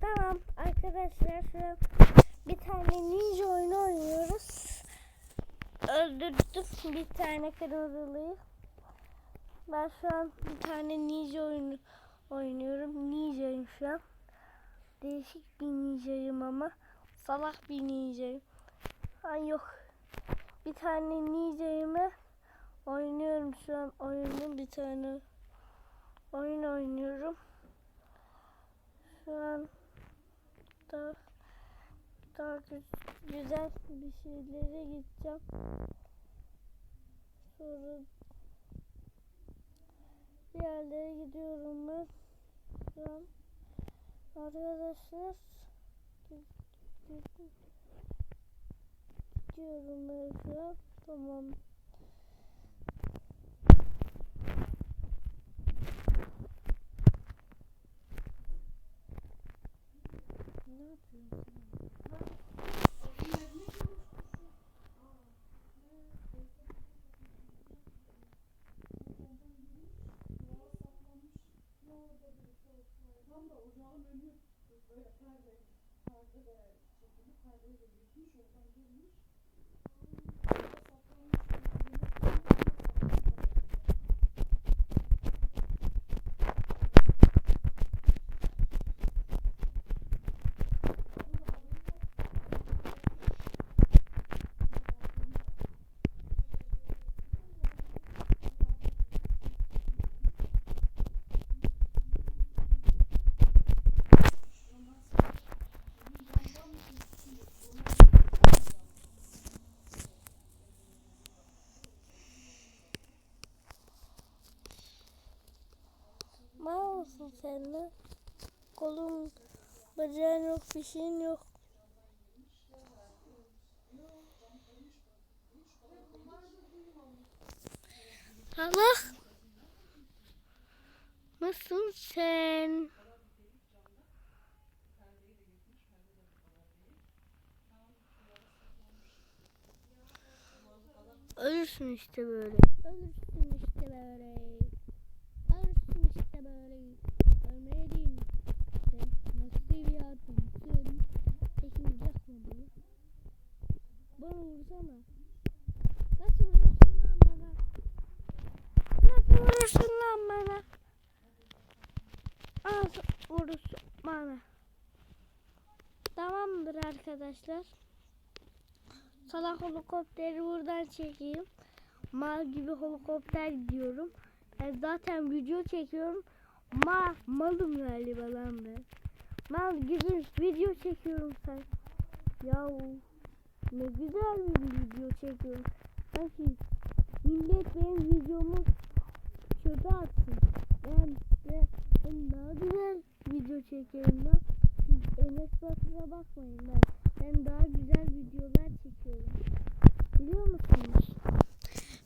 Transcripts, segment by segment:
Tamam arkadaşlar şu an bir tane ninja oyunu oynuyoruz. Öldürdüm bir tane kırmızılıyı. Ben şu an bir tane ninja oyunu oynuyorum. Ninjayım şu an. Değişik bir ninjayım ama. Salak bir ninjayım. Ay yok. Bir tane ninjayımı oynuyorum şu an oyunu bir tane oyun oynuyorum. Şu an daha, daha gü- güzel bir şeylere gideceğim. Sonra bir yerlere gidiyorum ben. An arkadaşlar gi- gi- gidiyorum ben şu an. Tamam. Ne yapıyorsun? Mal mısın sen de? Kolun, bacağın yok, bir şeyin yok. Allah. Nasılsın sen? Ölürsün işte böyle. Ölürsün işte böyle. Ölürsün işte böyle. Ölmeliydin. Sen nasıl bir adamsın? Peki vuracak mı bunu? Bana vursana. Nasıl vuruyorsun lan bana? Nasıl vurursun lan bana? Nasıl vurursun bana? Tamamdır arkadaşlar. Salak helikopteri buradan çekeyim. Mal gibi helikopter gidiyorum. Ben zaten video çekiyorum. Ma malım galiba lan ben. Mal gibi video çekiyorum sen. Yahu ne güzel bir video çekiyorum. Sanki millet benim videomu çöpe atsın. Ben de ben daha güzel video çekiyorum lan. Enes Batur'a bakmayın ben. Ben daha güzel videolar çekiyorum. Biliyor musunuz?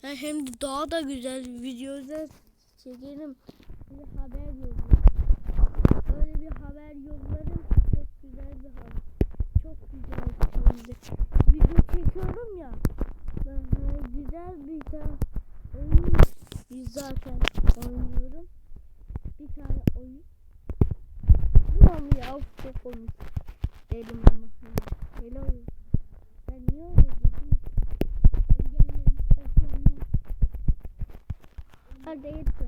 Ben hem de daha da güzel videolar çekerim. Bir haber yollarım. Öyle bir haber yollarım çok güzel bir haber. Çok güzel şey. Video çekiyorum ya. Ben güzel bir tane oyun zaten oynuyorum. Bir tane oyun. Tamam çok komik. Dedim ama. Hello. Ben niye öyle dedim? Hadi yetti.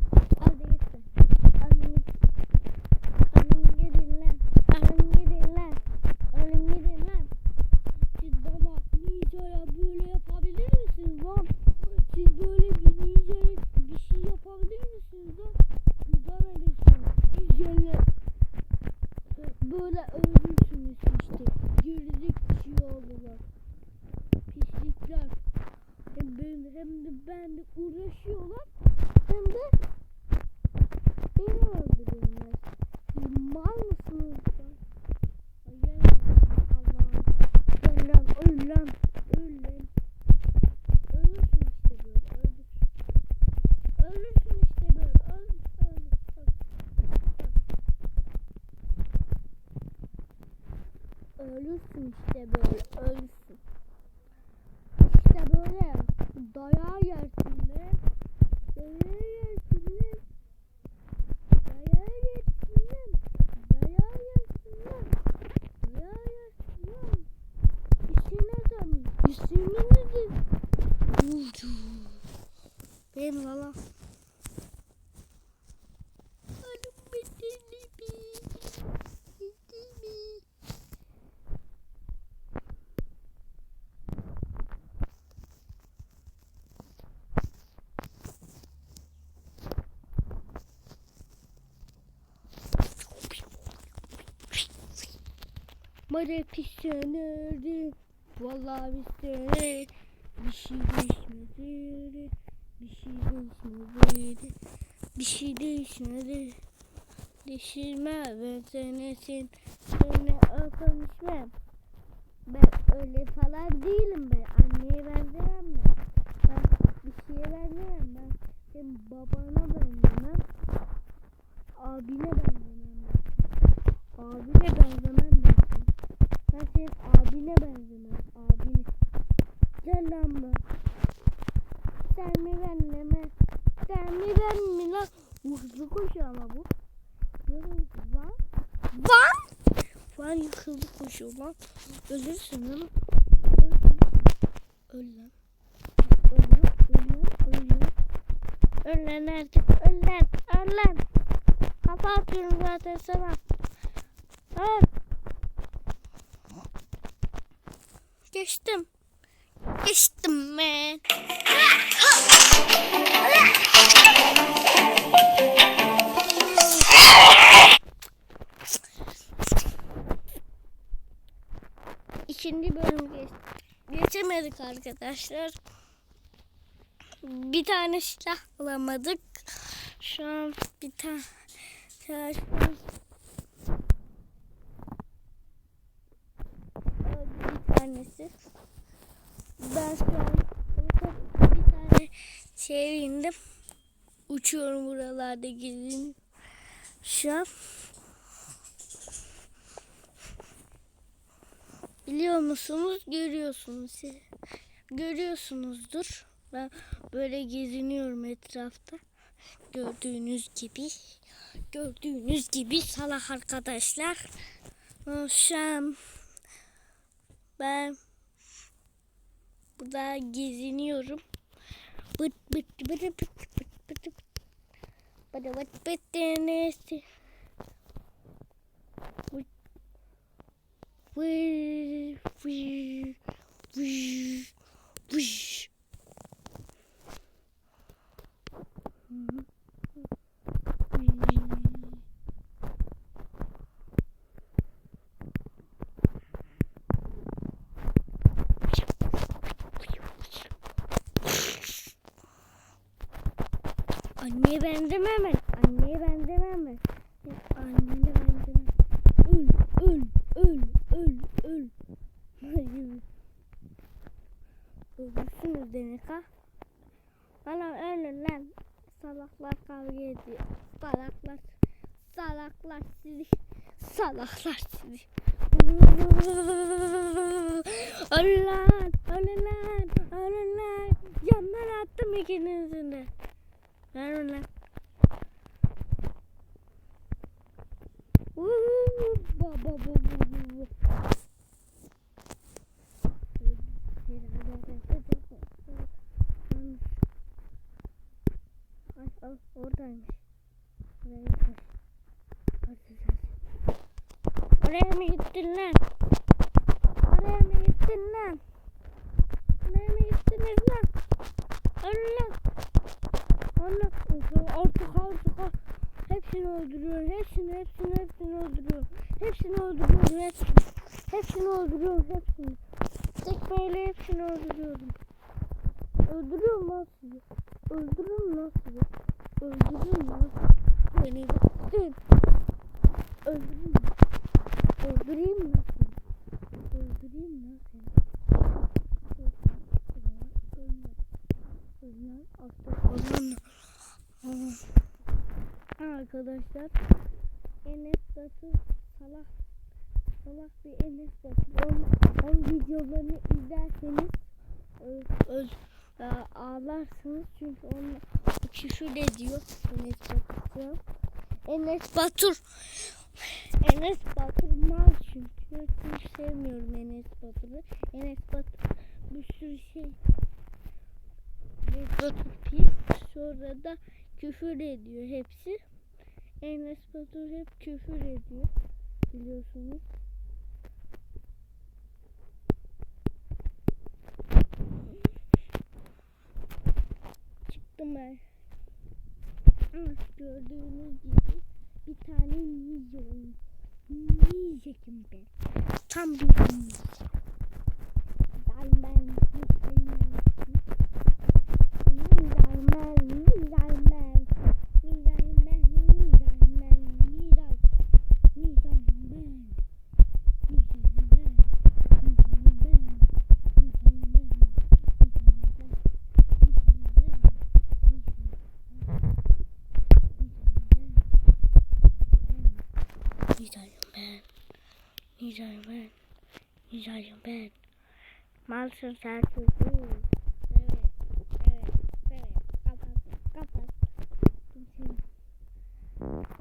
Ben de uğraşıyorlar. Hem de beni öldürüyorlar. Siz mal mısınız Allah'ım. Gel lan öl lan. Öl lan. Ölürsün işte böyle. Öldür. Ölürsün işte böyle. Öl. Öl. Öl. Ölürsün işte böyle. Bana pislenirdi. Vallahi pislenirdi. Bir şey değişmedi. Bir şey değişmedi. Bir şey değişmedi. Değişirme ben senesin. Seni öpmüşmem. Ben öyle falan değilim ben. Anneye benzemem ben. Ben bir şeye benzemem ben. Senin babana benzemem. Abine benzemem ben. Abine benzemem ben. Ben senin abine benzemem. Abine. Gel lan bak. Sen mi benle mi? Sen mi ben mi lan? Hızlı koşuyor ama bu. Lan. Lan! Lan hızlı koşuyor lan. Ölürsün lan. Öl lan. Öl lan. Öl lan. Öl lan. Öl lan artık. Öl lan. Öl lan. Kafa atıyorum zaten sana. Öl. Geçtim. Geçtim ben. İkinci bölüm geç geçemedik arkadaşlar. Bir tane silah bulamadık. Şu an bir tane silah Öldü bir tanesi. Ben şu an bir tane şeye indim. Uçuyorum buralarda gezin. Şu an biliyor musunuz? Görüyorsunuz siz. Görüyorsunuzdur. Ben böyle geziniyorum etrafta. Gördüğünüz gibi. Gördüğünüz gibi salak arkadaşlar. Şu an ben burada geziniyorum. Bıt bıt bıt bıt bıt bıt bıt. Bıt bıt bıt denesi. Bıt. Vıy, vıy, vıy, vıy. Vıy. Anneye benzemem ben. Anneye benzemem ben. Annene benzemem. Öl, öl, öl, öl, öl. Ölürsünüz demek ha. Bana ölün lan. Salaklar kavga ediyor. Salaklar. Salaklar sizi. Salaklar sizi. Ölün lan. Ölün lan. Ölün lan. Yandan attım ikinizin de. Ver bu. Ay, ay, oradaymış. Oraya mı gittin lan? Oraya mı gittin lan? Oraya mı gittiniz lan? Ölün lan. Allah artık artık artık. Hepsini öldürüyorum. Hepsini hepsini hepsini öldürüyorum. Hepsini öldürüyorum. Hepsini. Hepsini öldürüyorum. Hepsini. Tekmeyle hepsini öldürüyorum. Öldürüyorum lan sizi. Öldürürüm lan sizi. Öldürürüm lan. Beni. Öldürürüm. Öldüreyim lan seni. Öldüreyim lan seni. Ölme. Ölme. Artık ölme. Arkadaşlar. Enes Batur salak salak bir Enes Batur. Onun, onun videolarını izlerseniz öz, öz, e, ağlarsınız. Çünkü onu küfür ediyor Enes Batur. Enes Batur. Enes Batur mal çünkü. Hiç sevmiyorum Enes Batur'u. Enes Batur bir sürü şey. Enes Batur pis. Sonra da küfür ediyor hepsi. Enes Batur hep küfür ediyor. Biliyorsunuz. Çıktım ben. Ah, Gördüğünüz gibi bir tane ninja oyun. Ninja'cım ben. Tam bir ninja. Diamond, diamond. Ninja'yım ben, ninja'yım Ninja'yım ben. Ninja'yım ben. Malsın sen çocuğum. Evet, evet, evet. Kapat, kapat.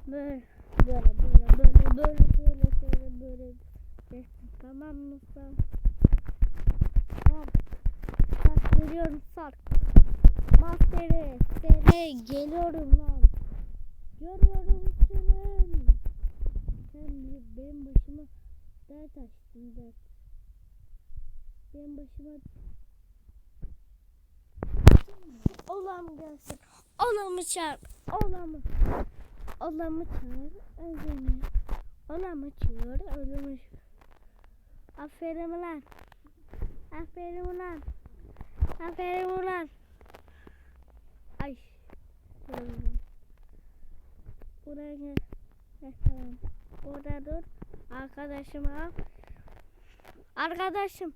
Böyle, böyle, böyle, böyle, böyle, böyle, böyle, böyle. Tamam mı sen? Tamam. Sark geliyorum sark. Masteri, seni geliyorum lan. Görüyorum seni. Sen bir- benim başıma dert açtın dert. Benim başıma Olam gelsin. Olamı çağır. Olamı. Olamı çağır. Ölümü. Olamı çağır. Ölümü. Aferin ulan. Aferin ulan. Aferin ulan. Ay. Buraya gel. Tamam. Orada dur. Arkadaşımı al. Arkadaşım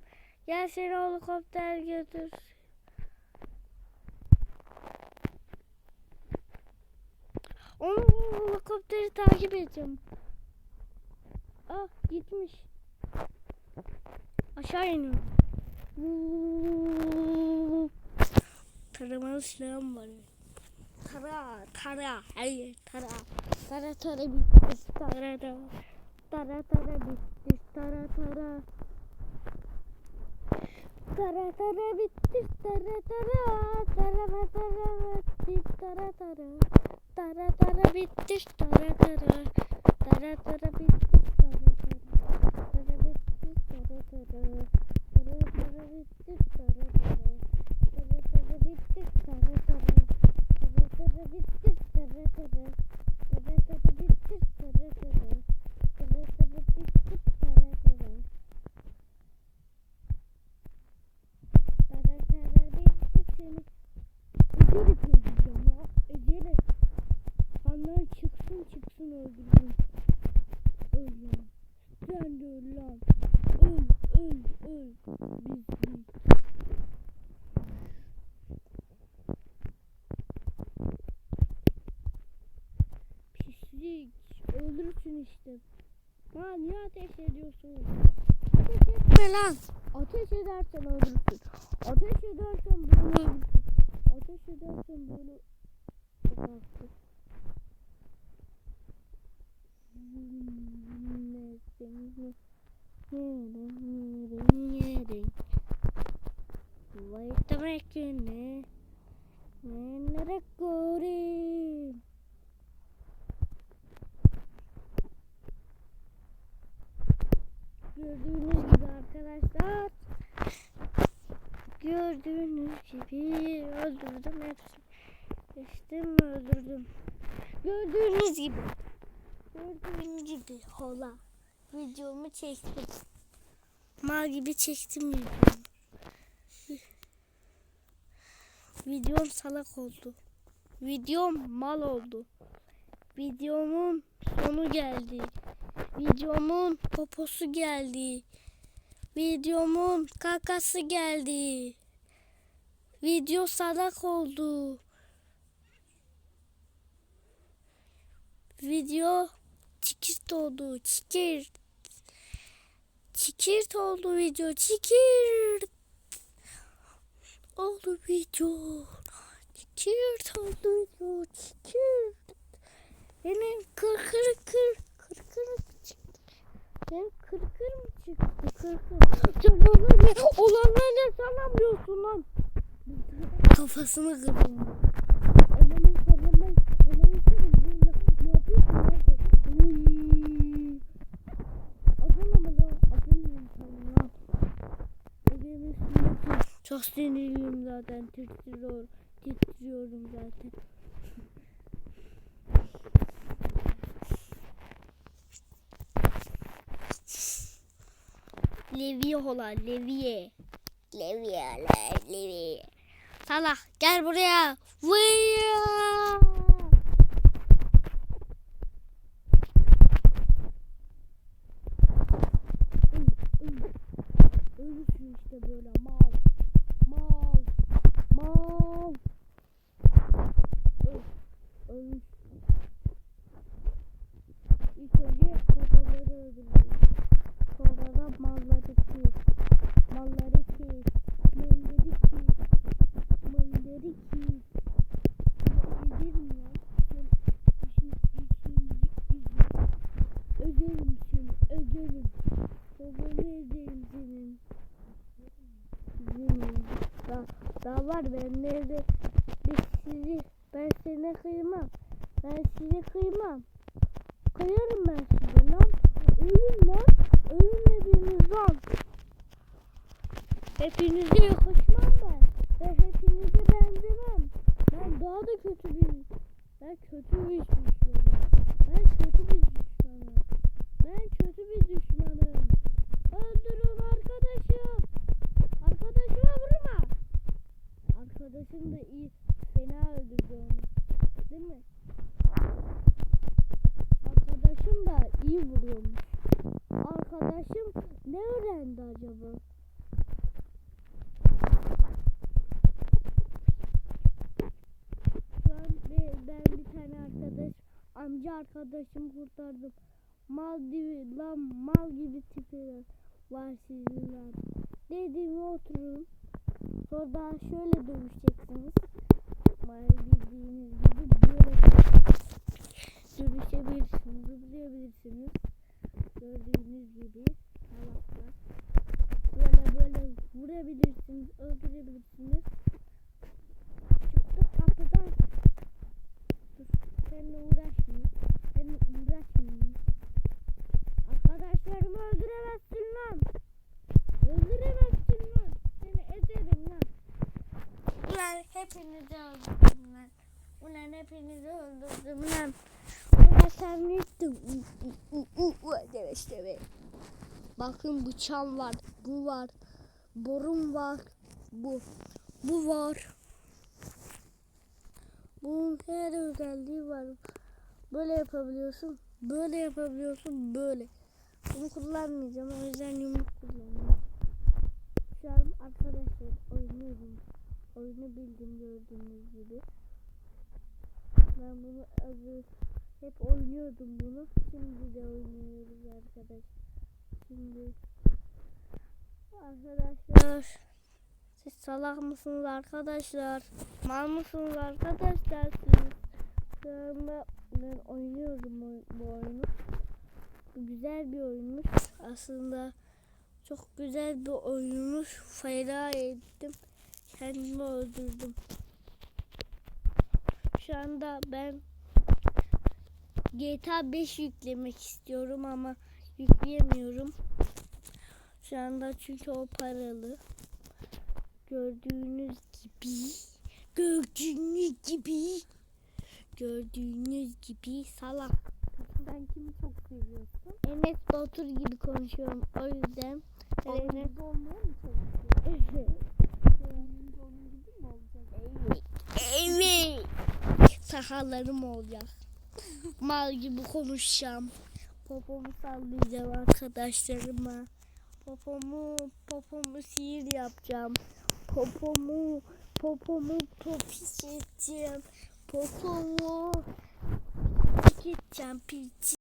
gel seni helikopter götür. Onu helikopteri takip edeceğim. Ah gitmiş. Aşağı iniyor. Taramalı silahım var. Tara, tara, her yer tara. Tara tara bitti, tara tara. Tara tara bitti, tara tara. Tara tara bitti, tara tara. Tara tara bitti, tara tara. Tara tara bitti, tara tara. Tara tara bitti, tara tara. Tara bitti, tara tara. Tara tara bitti, tara tara. Tara tara bitti, tara tara. Tara tara bitti, tara tara. Tara tara bitti seni. Ezerek öldüreceğim ya. Ezerek. Kanlar çıksın çıksın öldüreceğim. Öl lan. Sen de öl lan. Öl öl öl. Biz biz. Pislik. Öldürsün işte. Ha niye ediyorsun? Ateş etme lan. Ateş edersen öldürsün. Ateş edersen öldürsün. Ateş edersen yaparsın. Wait a minute. Nereye koyayım? Gördüğünüz gibi arkadaşlar. Gördüğünüz gibi öldürdüm hepsini. Geçtim öldürdüm. Gördüğünüz gibi. Gördüğünüz gibi hola. Videomu çektim. Mal gibi çektim videomu. Videom salak oldu. Videom mal oldu. Videomun sonu geldi. Videomun poposu geldi. Videomun kakası geldi. Video salak oldu. Video çikirt oldu. Çikirt. Çikirt oldu video. Çikirt. Oldu video. Çikirt oldu video. Çikirt. Benim kır kır kır. Kır kır. Benim kır kır mı çıktı? Kır kır. Sen olanlar ne? Olanlar ne sanamıyorsun lan? kafasını kırdım. Anamın anamın anamın kırdım. Ne yapıyorsun lan sen? Uy. Adana mı lan? Adana sana. Egemin üstünde çok sinirliyim zaten. Titriyor, titriyorum zaten. Leviye hola, Leviye. Leviye Leviye. Salah gel buraya. Vıya. Var ben nerede? Biz sizi, ben seni kıymam. Ben sizi kıymam. Kıyarım ben size lan. Ölün lan. Ölün hepiniz lan. Hepinize yakışmam ben. Ben hepinize benzemem. Ben daha da kötü bir... Ben kötü bir düşmanım. Ben kötü bir düşmanım. Ben kötü bir düşmanım. Öldürün arkadaşım. Arkadaşıma vurma. Arkadaşım da iyi. Fena öldürdü onu. Değil mi? Arkadaşım da iyi vuruyormuş. Arkadaşım ne öğrendi acaba? Şu an be- ben bir tane arkadaş, amca arkadaşımı kurtardım. Mal gibi lan mal gibi tipi var sizin lan. Oturun. Sonra şöyle dövüşeceksiniz. Mal bildiğiniz gibi böyle dövüşebilirsiniz, zıplayabilirsiniz. Gördüğünüz gibi. Böyle böyle vurabilirsiniz, öldürebilirsiniz. Çıktık kapıdan. Dur, seninle uğraşmayayım. Seninle uğraşmayayım. Arkadaşlarımı öldüremezsin lan. Öldüremezsin lan. Seni ezerim lan. Ulan hepinizi öldürdüm lan. Ulan hepinizi öldürdüm lan. Ulan sen ne ettin? Arkadaşlar. Bakın bıçağım var. Bu var. Borum var. Bu. Bu var. Bunun her özelliği var. Böyle yapabiliyorsun. Böyle yapabiliyorsun. Böyle. Bunu kullanmayacağım. O yüzden yumruk kullanıyorum. Şu an arkadaşlar oynuyorum. Oyunu bildim gördüğünüz gibi. Ben bunu azı hep oynuyordum bunu. Şimdi de oynuyoruz arkadaş. Şimdi arkadaşlar siz salak mısınız arkadaşlar? Mal mısınız arkadaşlar siz? Şu anda ben oynuyorum bu- bu oyunu. Güzel bir oyunmuş. Aslında çok güzel bir oyunmuş. Fena ettim. Kendimi öldürdüm. Şu anda ben GTA 5 yüklemek istiyorum ama yükleyemiyorum. Şu anda çünkü o paralı. Gördüğünüz gibi gördüğünüz gibi gördüğünüz gibi salak. Sen kimi çok seviyorsun? Enes Batur gibi konuşuyorum. O yüzden Onun Enes gibi olmaya mı çalışıyorsun? Büyüyünce onun gibi mi olacak? Evet. Sahalarım olacak. Mal gibi konuşacağım. Popomu sallayacağım arkadaşlarıma. Popomu, popomu sihir yapacağım. Popomu, popomu popis edeceğim. Popomu gideceğim, piç.